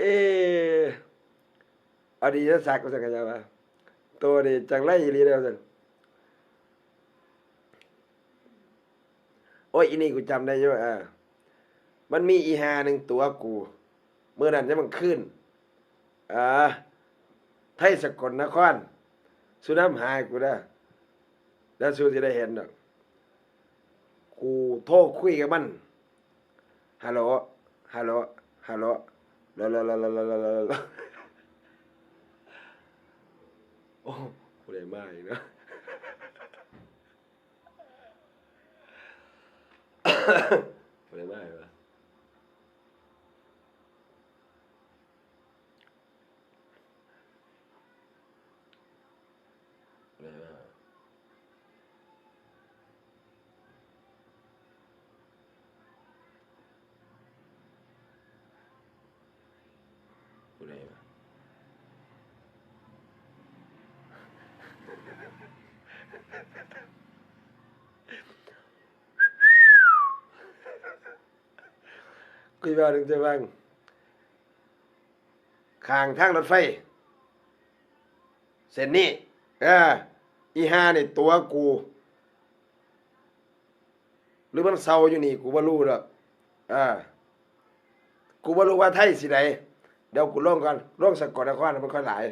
เอออดีตศักดิ์ก็สังกัดว่าตัวนี้จังไรอีหลีเดียวสันโอ้ยอีนี่กูจำได้ใช่ไหมอ่ามันมีอีหาหนึ่งตัวกูเมื่อนั้นจะมันขึ้นอ่าไทยสกลนคร สุน้ำหายกูได้แล้วสูจะได้เห็นดอกกูโทรคุยกับมันฮัลโหลฮัลโหลฮัลโหล ลาลาลาลาลาลาลาลาโอ้กูได้มากอีกเนอะกูได้มากเลยวะกูได้มา กกูได้มากคุยว่าถึงจะว่างข้างทางรถไฟ เส้นนี้เอออีห้านี่ตัวกู หรือมันเศร้าอยู่นี่ กูบ่รู้ดอกอ่ากูบ่รู้ว่าไทยสิใด เดี๋ยวกูลงก่องสกลนครมันค่อยหลาย